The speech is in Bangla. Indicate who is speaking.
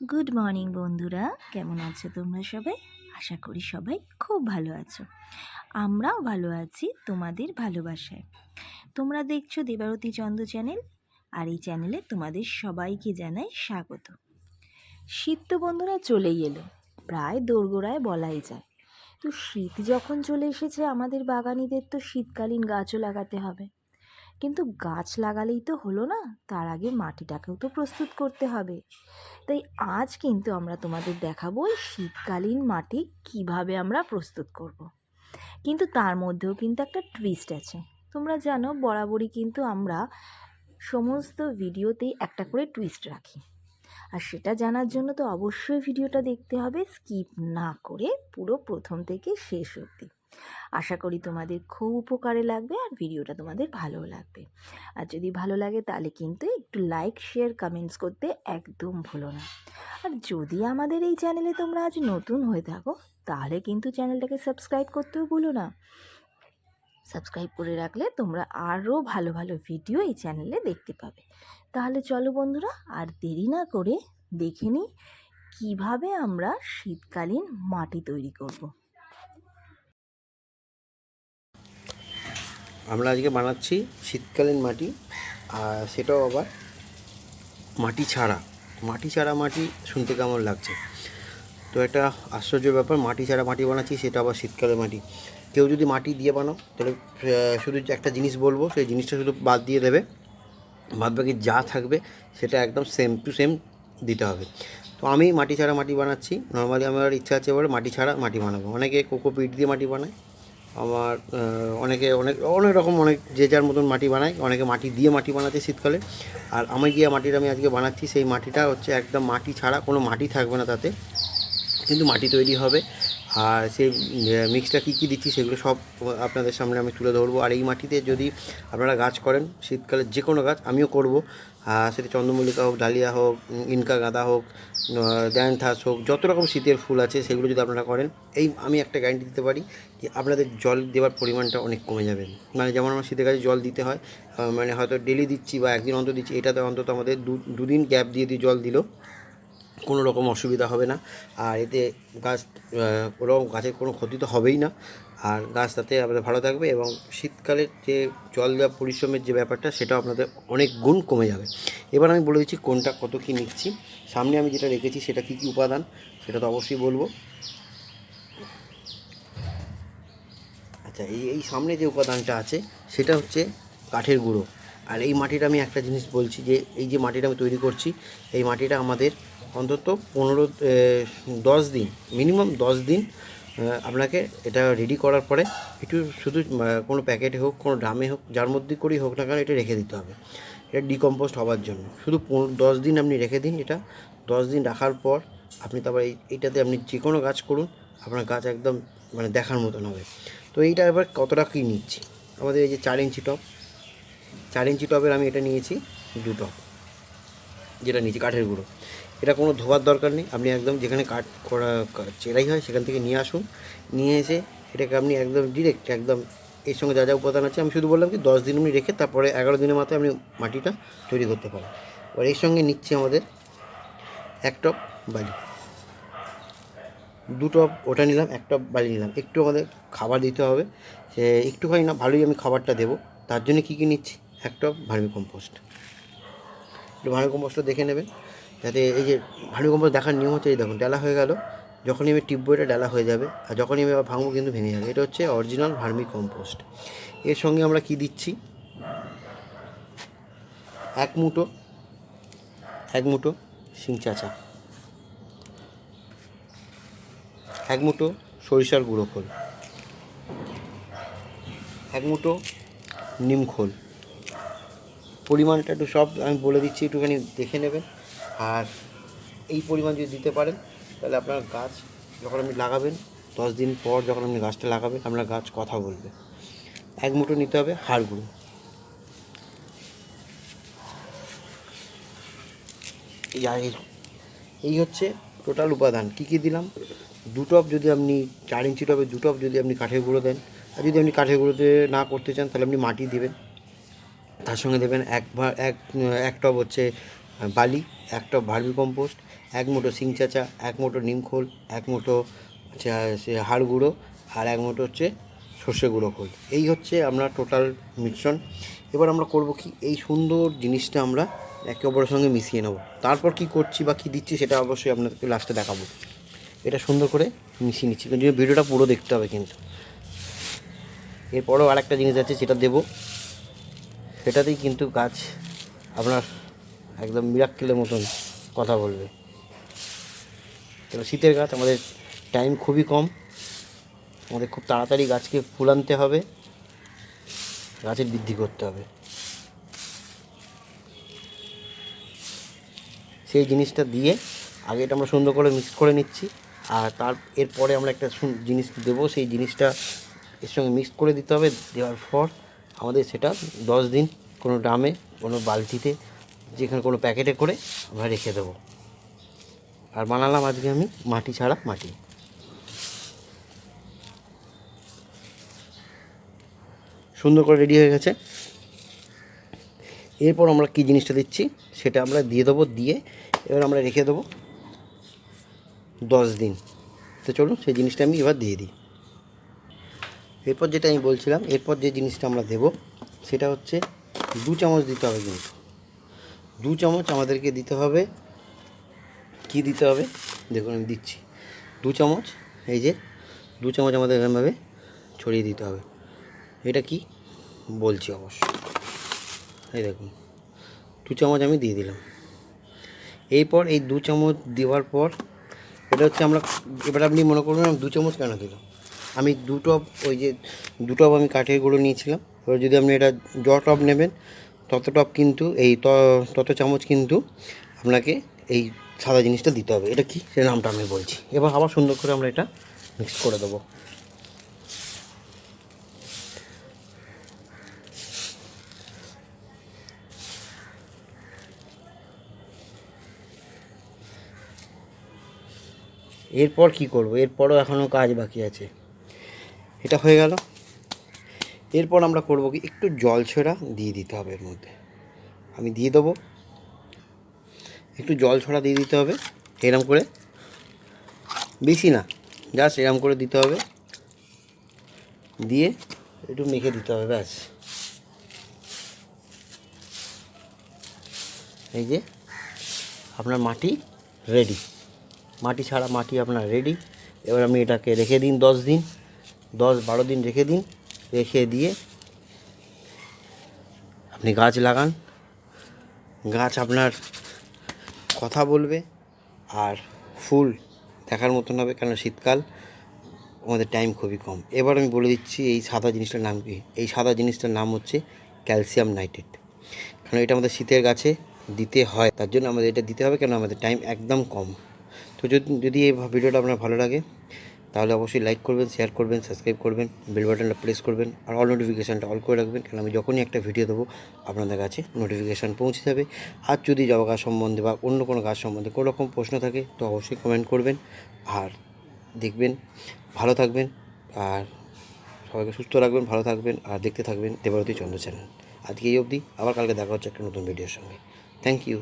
Speaker 1: গুড মর্নিং বন্ধুরা। কেমন আছো তোমরা সবাই? আশা করি সবাই খুব ভালো আছো। আমরাও ভালো আছি তোমাদের ভালোবাসায়। তোমরা দেখছ দেবারতী চন্দ্র চ্যানেল, আর এই চ্যানেলে তোমাদের সবাইকে জানাই স্বাগত। শীত তো বন্ধুরা চলেই এলো, প্রায় দোরগোড়ায় বলাই যায়। তো শীত যখন চলে এসেছে, আমাদের বাগানিদের তো শীতকালীন গাছও লাগাতে হবে। কিন্তু গাছ লাগালেই তো হলো না, তার আগে মাটিটাকেও তো প্রস্তুত করতে হবে। তাই আজ কিন্তু আমরা তোমাদের দেখাবো শীতকালীন মাটি কীভাবে আমরা প্রস্তুত করব। কিন্তু তার মধ্যেও কিন্তু একটা টুইস্ট আছে। তোমরা জানো, বরাবরই কিন্তু আমরা সমস্ত ভিডিওতেই একটা করে টুইস্ট রাখি। আর সেটা জানার জন্য তো অবশ্যই ভিডিওটা দেখতে হবে স্কিপ না করে পুরো প্রথম থেকে শেষ অবধি। আশা করি তোমাদের খুব উপকারে লাগবে আর ভিডিওটা তোমাদের ভালো লাগবে। আর যদি ভালো লাগে তাহলে কিন্তু একটু লাইক শেয়ার কমেন্টস করতে একদম ভুলো না। আর যদি আমাদের এই চ্যানেলে তোমরা আজ নতুন হয়ে থাকো তাহলে কিন্তু চ্যানেলটাকে সাবস্ক্রাইব করতেও ভুলো না। সাবস্ক্রাইব করে রাখলে তোমরা আরও ভালো ভালো ভিডিও এই চ্যানেলে দেখতে পাবে। তাহলে চলো বন্ধুরা আর দেরি না করে দেখে নিই কীভাবে আমরা শীতকালীন মাটি তৈরি করব।
Speaker 2: আমরা আজকে বানাচ্ছি শীতকালীন মাটি, আর সেটাও আবার মাটি ছাড়া। মাটি ছাড়া মাটি শুনতে কেমন লাগছে? তো একটা আশ্চর্য ব্যাপার, মাটি ছাড়া মাটি বানাচ্ছি, সেটা আবার শীতকালের মাটি। কেউ যদি মাটি দিয়ে বানাও, তাহলে শুধু একটা জিনিস বলব, সেই জিনিসটা শুধু বাদ দিয়ে দেবে। বাদ বাকি যা থাকবে, সেটা একদম সেম টু সেম দিতে হবে। তো আমি মাটি ছাড়া মাটি বানাচ্ছি। নর্মালি আমার ইচ্ছা আছে এবার মাটি ছাড়া মাটি বানাবো। অনেকে কোকোপিট দিয়ে মাটি বানায়। আমার অনেকে অনেক অনেক রকম, অনেক যে যার মতন মাটি বানায়, অনেকে মাটি দিয়ে মাটি বানাতে শীতকালে। আর আমি গিয়ে মাটিটা আমি আজকে বানাচ্ছি, সেই মাটিটা হচ্ছে একদম মাটি ছাড়া, কোনো মাটি থাকবে না তাতে। কিন্তু মাটি তৈরি হবে। আর সেই মিক্সটা কী কী দিচ্ছি সেগুলো সব আপনাদের সামনে আমি তুলে ধরবো। আর এই মাটিতে যদি আপনারা গাছ করেন, শীতকালে যে কোনো গাছ আমিও করব। সেটা চন্দ্রমল্লিকা হোক, ডালিয়া হোক, ইনকা গাঁদা হোক দ্যানথাস হোক, যত রকম শীতের ফুল আছে সেগুলো যদি আপনারা করেন, এই আমি একটা গ্যারান্টি দিতে পারি যে আপনাদের জল দেওয়ার পরিমাণটা অনেক কমে যাবে। মানে যেমন আমার শীতের গাছে জল দিতে হয় মানে হয়তো ডেলি দিচ্ছি বা একদিন অন্তর দিচ্ছি, এটাতে অন্তত আমাদের দু, দুদিন গ্যাপ দিয়ে দিয়ে জল দিলেও কোনো রকম অসুবিধা হবে না। আর এতে গাছ কোনো গাছের কোনো ক্ষতি তো হবেই না। আর গাছ তাতে আপনাদের ভালো থাকবে এবং শীতকালের যে জল দেওয়া পরিশ্রমের যে ব্যাপারটা, সেটাও আপনাদের অনেক গুণ কমে যাবে। এবার আমি বলে দিচ্ছি কোনটা কত কী নিচ্ছি। সামনে আমি যেটা রেখেছি, সেটা কী কী উপাদান, সেটা তো অবশ্যই বলব। আচ্ছা এই এই সামনে যে উপাদানটা আছে, সেটা হচ্ছে কাঠের গুঁড়ো। আর এই মাটিটা আমি একটা জিনিস বলছি যে, এই যে মাটিটা আমি তৈরি করছি, এই মাটিটা আমাদের অন্তত পনেরো দশ দিন, মিনিমাম দশ দিন আপনাকে এটা রেডি করার পরে একটু শুধু কোনো প্যাকেটে হোক, কোনো ড্রামে হোক, যার মধ্যে করেই হোক না কেন এটা রেখে দিতে হবে। এটা ডিকম্পোস্ট হওয়ার জন্য। শুধু পনেরো, দশ দিন আপনি রেখে দিন এটা। দশ দিন রাখার পর আপনি তারপর এই, এইটাতে আপনি যে কোনো গাছ করুন, আপনার গাছ একদম মানে দেখার মতন হবে। তো এইটা এবার কতটা কী নিচ্ছি? আমাদের এই যে চার ইঞ্চি টপ চার ইঞ্চি টপের আমি এটা নিয়েছি দু টপ যেটা নিয়েছি কাঠের গুঁড়ো। এটা কোনো ধোয়ার দরকার নেই, আপনি একদম যেখানে কাঠ করা চেরাই হয় সেখান থেকে নিয়ে আসুন। নিয়ে এসে এটাকে আপনি একদম ডিরেক্ট একদম এর সঙ্গে যা যা উপাদান আছে, আমি শুধু বললাম কি দশ দিন আপনি রেখে তারপরে এগারো দিনের মাথায় আপনি মাটিটা তৈরি করতে পারেন। এবার এর সঙ্গে নিচ্ছি আমাদের এক টপ বালি। দু টপ ওটা নিলাম, এক টপ বালি নিলাম। একটু আমাদের খাবার দিতে হবে, সে একটু একটুখানি না, ভালোই আমি খাবারটা দেবো। তার জন্য কী কী নিচ্ছি? এক টপ ভার্মি কম্পোস্ট একটু ভার্মি কম্পোস্টটা দেখে নেবেন যাতে এই যে ভার্মি কম্পোস্ট দেখার নিয়ম হচ্ছে, এই দেখুন, ডালা হয়ে গেল। যখনই আমি টিপবো, এটা ডালা হয়ে যাবে। আর যখনই আমি আবার ভাঙবো, কিন্তু ভেঙে যাবে। এটা হচ্ছে অরিজিনাল ভার্মি কম্পোস্ট এর সঙ্গে আমরা কি দিচ্ছি? এক মুঠো এক মুঠো চাচা এক মুঠো সরিষার গুঁড়ো খোল। এক মুঠো নিম খোল। পরিমাণটা একটু সব আমি বলে দিচ্ছি, একটুখানি দেখে নেবেন। আর এই পরিমাণ যদি দিতে পারেন, তাহলে আপনার গাছ যখন আপনি লাগাবেন, দশ দিন পর যখন আপনি গাছটা লাগাবেন, আপনার গাছ কথা বলবে। এক মুঠো নিতে হবে হাড় গুঁড়ো। এই হচ্ছে টোটাল উপাদান। কী কী দিলাম? দু টপ যদি আপনি চার ইঞ্চি টবে দু টপ যদি আপনি কাঠের গুঁড়ো দেন, আর যদি আপনি কাঠের গুঁড়োতে না করতে চান, তাহলে আপনি মাটি দেবেন। তার সঙ্গে দেবেন এক এক এক টব হচ্ছে বালি একটা ভার্মি কম্পোস্ট, এক মুঠো সিং চাচা, এক মুঠো নিমখোল এক মুঠো হচ্ছে হাড় গুঁড়ো আর এক মুঠো হচ্ছে সর্ষে গুঁড়ো খোল। এই হচ্ছে আমরা টোটাল মিশ্রণ। এবার আমরা করব কি? এই সুন্দর জিনিসটা আমরা একে অপরের সঙ্গে মিশিয়ে নেব। তারপর কি করছি বা কী দিচ্ছি সেটা অবশ্যই আপনাদেরকে লাস্টে দেখাবো। এটা সুন্দর করে মিশিয়ে নিচ্ছি। ভিডিওটা পুরো দেখতে হবে কিন্তু। এরপরেও আরেকটা জিনিস আছে যেটা দেবো। সেটাতেই কিন্তু গাছ আপনার একদম মিরাক্কেলের মতন কথা বলবে। এবার শীতের গাছ, আমাদের টাইম খুবই কম। আমাদের খুব তাড়াতাড়ি গাছকে ফুল আনতে হবে। গাছের বৃদ্ধি করতে হবে। সেই জিনিসটা দিয়ে আগে এটা আমরা সুন্দর করে মিক্স করে নিচ্ছি। আর তার, এরপরে আমরা একটা জিনিস দেবো। সেই জিনিসটা এর সঙ্গে মিক্স করে দিতে হবে দেওয়ার পর। আমাদের সেটা দশ দিন কোনো ড্রামে, কোনো বালতিতে, যেখানে কোনো প্যাকেটে করে আমরা রেখে দেবো। আর বানালাম আজকে আমি মাটি ছাড়া মাটি। সুন্দর করে রেডি হয়ে গেছে। এরপর আমরা কী জিনিসটা দিচ্ছি, সেটা আমরা দিয়ে দেবো, দিয়ে এবার আমরা রেখে দেবো দশ দিন। তো চলুন সেই জিনিসটা আমি এবার দিয়ে দিই। এরপর যেটা আমি বলছিলাম, এরপর যে জিনিসটা আমরা দেব, সেটা হচ্ছে দু চামচ দিতে হবে কিন্তু। দু চামচ আমাদেরকে দিতে হবে, কি দিতে হবে? দেখুন, আমি দিচ্ছি। দু চামচ, এই যে, দু চামচ আমাদের এরকমভাবে ছড়িয়ে দিতে হবে। এটা কি? বলছি অবশ্য। এই দেখুন, দু চামচ আমি দিয়ে দিলাম। এরপর এই দু চামচ দেওয়ার পর, এটা হচ্ছে আমরা, এবার আপনি মনে করবেন দু চামচ কেন দিলাম? আমি দু টব ওই যে দু টব আমি কাঠের গুঁড়ো নিয়েছিলাম। এবার যদি আপনি এটা জ টব নেবেন, তত টব কিন্তু, এই তত চামচ কিন্তু আপনাকে এই সাদা জিনিসটা দিতে হবে। এটা কি? সে নামটা আমি বলছি। এবার আবার সুন্দর করে আমরা এটা মিক্স করে দেবো। এরপর কি করব? এরপরও এখনও কাজ বাকি আছে। এটা হয়ে গেল। এরপর আমরা করব কি, একটু জল ছড়া দিয়ে দিতে হবে এর মধ্যে। আমি দিয়ে দেবো। একটু জল ছড়া দিয়ে দিতে হবে, এরম করে। বেশি না, জাস্ট এরম করে দিতে হবে। দিয়ে একটু মেখে দিতে হবে, ব্যাস। এই যে আপনার মাটি রেডি মাটি ছাড়া মাটি আপনার রেডি এবার আমি এটাকে রেখে দিন দশ দিন। দশ বারো দিন রেখে দিন, রেখে দিয়ে আপনি গাছ লাগান। গাছ আপনার কথা বলবে আর ফুল দেখার মতন হবে কেন শীতকাল, আমাদের টাইম খুবই কম। এবার আমি বলে দিচ্ছি এই সাদা জিনিসটার নাম কি? এই সাদা জিনিসটার নাম হচ্ছে ক্যালসিয়াম নাইট্রেট কারণ এটা আমাদের শীতের গাছে দিতে হয়, তার জন্য আমাদের এটা দিতে হবে কেন আমাদের টাইম একদম কম। তো যদি যদি এই ভিডিওটা আপনার ভালো লাগে তাহলে অবশ্যই লাইক করবেন শেয়ার করবেন সাবস্ক্রাইব করবেন বেল বাটনটা প্রেস করবেন আর অল নোটিফিকেশানটা অল করে রাখবেন কারণ আমি যখনই একটা ভিডিও দেবো, আপনাদের কাছে নোটিফিকেশান পৌঁছে যাবে। আর যদি জবা গাছ সম্বন্ধে বা অন্য কোনো গাছ সম্বন্ধে কোনো রকম প্রশ্ন থাকে, তো অবশ্যই কমেন্ট করবেন আর দেখবেন, ভালো থাকবেন আর সবাইকে সুস্থ রাখবেন, ভালো থাকবেন আর দেখতে থাকবেন দেবারতী চন্দ্র চ্যানেল আজকে এই অবধি, আবার কালকে দেখা হচ্ছে একটা নতুন ভিডিওর সঙ্গে। Thank you